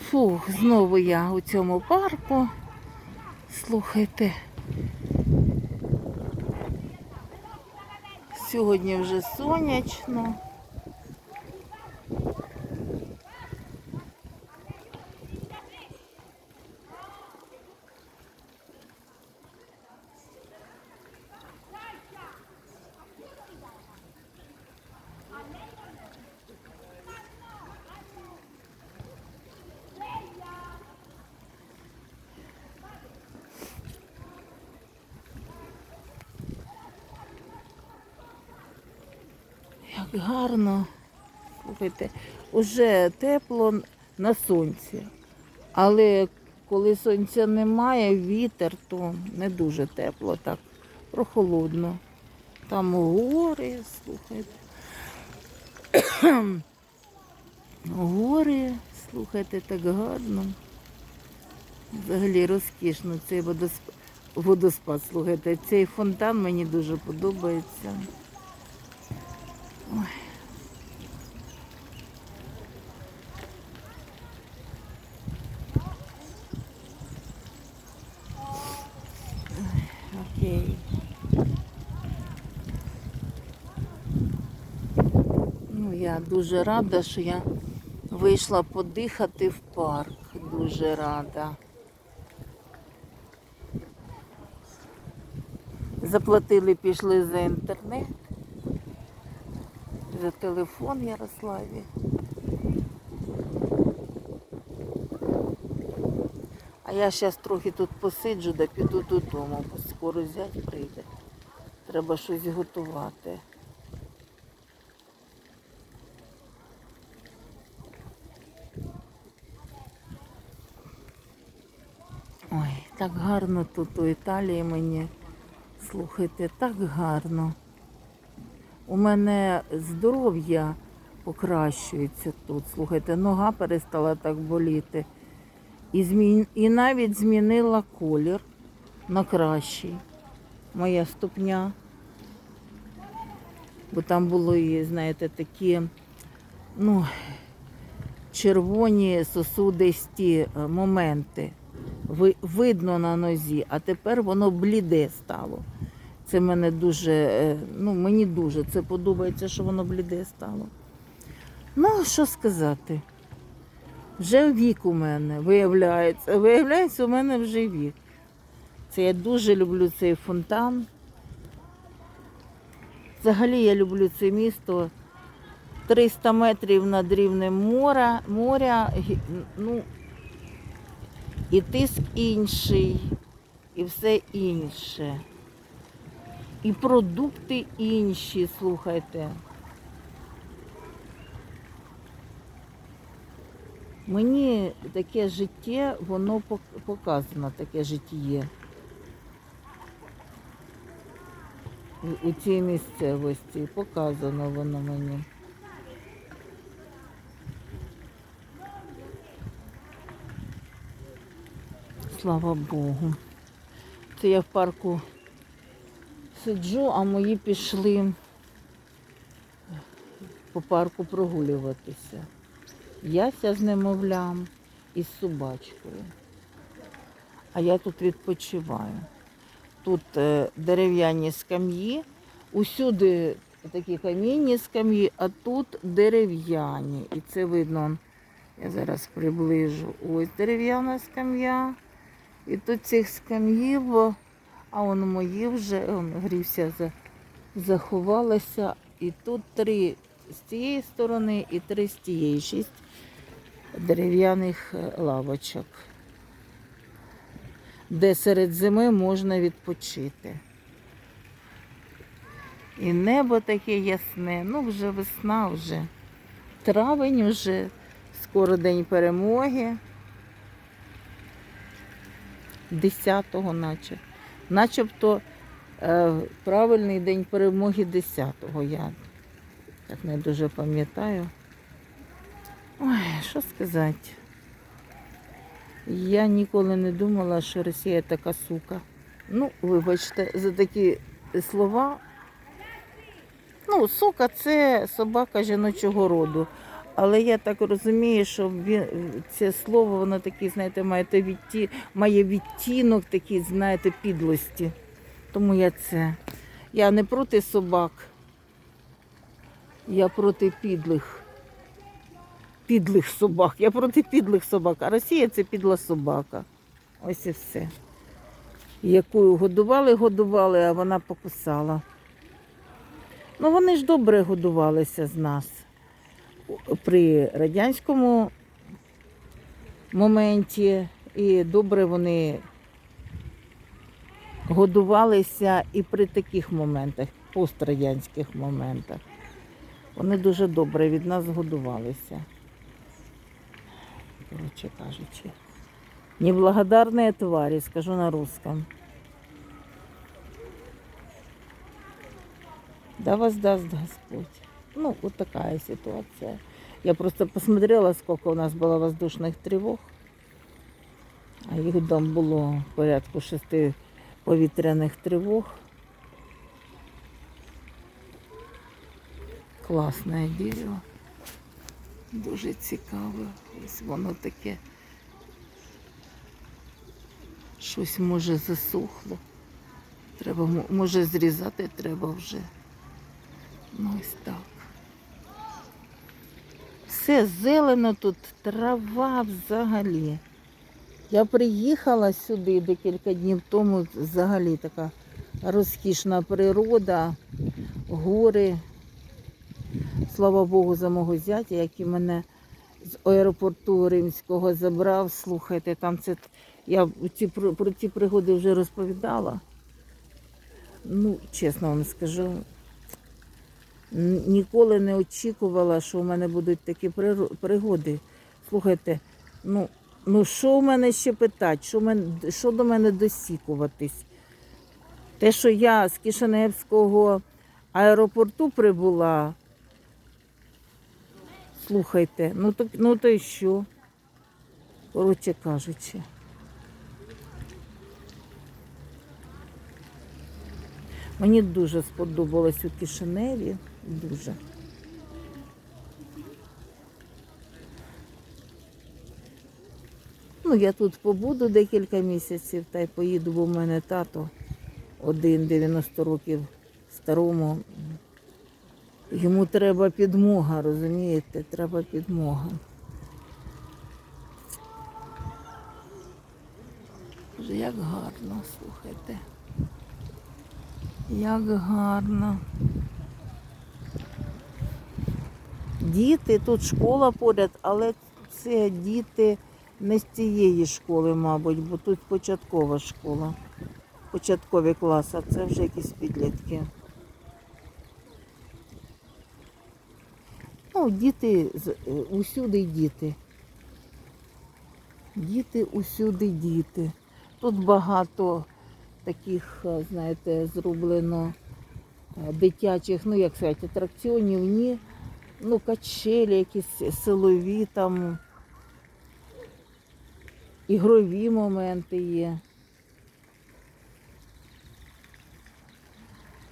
Фух, знову я у цьому парку. Слухайте. Сьогодні вже сонячно. Як гарно. Слухайте, уже тепло на сонці. Але коли сонця немає, вітер, то не дуже тепло, так прохолодно. Там гори, слухайте. Гори, слухайте, так гарно. Взагалі розкішно цей водоспад, водоспад, слухайте. Цей фонтан мені дуже подобається. Окей. Ну, я дуже рада, що я вийшла подихати в парк. Дуже рада. Заплатили, пішли за інтернет, за телефон Ярославі. А я зараз трохи тут посиджу, да піду додому, бо скоро зять прийде. Треба щось готувати. Ой, так гарно тут у Італії мені. Слухайте, так гарно. У мене здоров'я покращується тут. Слухайте, нога перестала так боліти. І, змін... і навіть змінила колір на кращий. Моя ступня. Бо там були, знаєте, такі, ну, червоні сосудисті е, моменти. Ви... Видно на нозі, а тепер воно бліде стало. Це мене дуже, е, ну, мені дуже це подобається, що воно бліде стало. Ну, що сказати? Вже вік у мене виявляється. Виявляється, у мене вже вік. Це я дуже люблю цей фонтан. Взагалі я люблю це місто. 300 метрів над рівнем моря, моря ну, і тиск інший, і все інше. І продукти інші, слухайте. Мені таке життя, воно показано, таке життє. У- У цій місцевості показано воно мені. Слава Богу. Це я в парку сиджу, а мої пішли по парку прогулюватися. Яся з немовлям і з собачкою. А я тут відпочиваю. Тут е, дерев'яні скам'ї, усюди такі камінні скам'ї, а тут дерев'яні. І це видно. Я зараз приближу. Ось дерев'яна скам'я. І тут цих скам'їв, а он мої вже он, грівся, за- заховалася. І тут три з цієї сторони і три з тієї. Шість дерев'яних е, лавочок, де серед зими можна відпочити. І небо таке ясне, ну вже весна вже. Травень вже, скоро день перемоги. 10-го наче. Начебто е, правильний день перемоги 10-го. Я так не дуже пам'ятаю. Ой, що сказати. Я ніколи не думала, що Росія така сука. Ну, вибачте, за такі слова. Ну, сука це собака жіночого роду. Але я так розумію, що він, це слово, воно таке, знаєте, має, відті, має відтінок такий, знаєте, підлості. Тому я це. Я не проти собак. Я проти підлих. Підлих собак. Я проти підлих собак. А Росія це підла собака. Ось і все. Якою годували, годували, а вона покусала. Ну, вони ж добре годувалися з нас. При радянському моменті і добре вони годувалися і при таких моментах, пострадянських моментах. Вони дуже добре від нас годувалися. Коротше кажучи. Неблагодарные твари, скажу на русском. Да воздаст Господь. Ну, вот такая ситуация. Я просто посмотрела, сколько у нас было воздушных тревог. А їх там було порядку шести повітряних тривог. Класне дерево. Дуже цікаве. Ось воно таке. Щось може засохло. Треба, може зрізати треба вже. Ну ось так. Все зелено тут, трава взагалі. Я приїхала сюди декілька днів тому, взагалі така розкішна природа, гори. Слава Богу, за мого зятя, який мене з аеропорту римського забрав. Слухайте, там це я ці, про, ці пригоди вже розповідала. Ну, чесно вам скажу, ніколи не очікувала, що у мене будуть такі пригоди. Слухайте, ну, ну що в мене ще питати, що, мен, що до мене досікуватись? Те, що я з Кишиневського аеропорту прибула, слухайте, ну то, ну то і що? Коротше кажучи. Мені дуже сподобалось у Кишиневі. Дуже. Ну, я тут побуду декілька місяців та й поїду, бо в мене тато один 90 років старому. Йому треба підмога, розумієте? Треба підмога. Як гарно, слухайте. Як гарно. Діти, тут школа поряд, але це діти не з цієї школи, мабуть, бо тут початкова школа. Початкові класи, а це вже якісь підлітки. Ну, діти, е, усюди діти. Діти, усюди діти. Тут багато таких, е, знаєте, зроблено е, дитячих, ну як сказати, атракціонів, ні. Ну, качелі, якісь силові там, ігрові моменти є.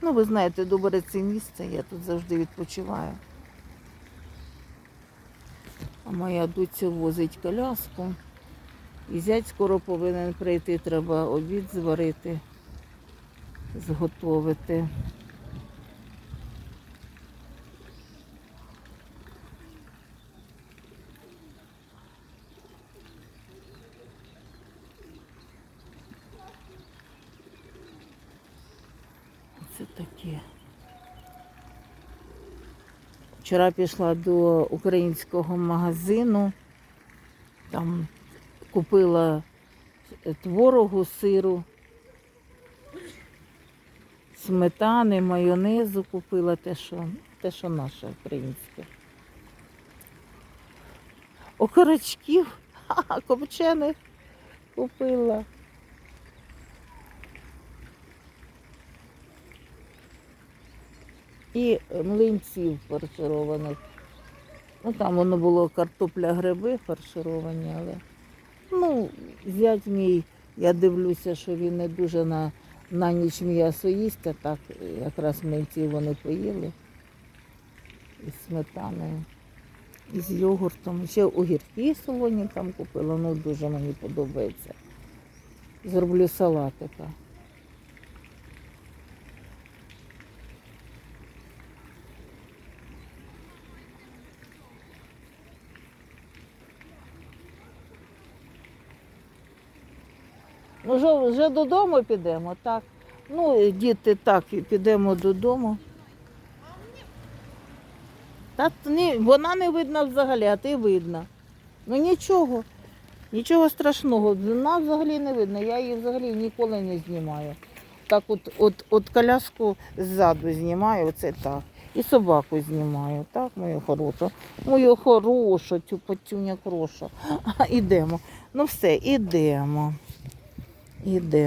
Ну, ви знаєте, добре це місце, я тут завжди відпочиваю. А моя доця возить коляску. І зять скоро повинен прийти, треба обід зварити, зготовити. Це таке. Вчора пішла до українського магазину, там купила творогу, сиру, сметани, майонезу купила те, що, те, що наше українське. Окорочків, копчених купила. І млинців фаршированих. Ну там воно було картопля гриби фаршировані, але ну, зять мій, я дивлюся, що він не дуже на, на ніч м'ясо їсть, а так якраз млинці вони поїли із сметаною. З йогуртом. Ще огірки солоні там купила, ну дуже мені подобається. Зроблю салатика. Ну, вже, вже додому підемо, так. Ну, діти так, підемо додому. Та ні, вона не видна взагалі, а ти видна. Ну нічого, нічого страшного. Вона взагалі не видно. Я її взагалі ніколи не знімаю. Так от, от, от коляску ззаду знімаю, оце так. І собаку знімаю, так, мою хорошу. Мою хорошу, цю пацюня хороша. Ідемо. Ну все, ідемо. Ідемо.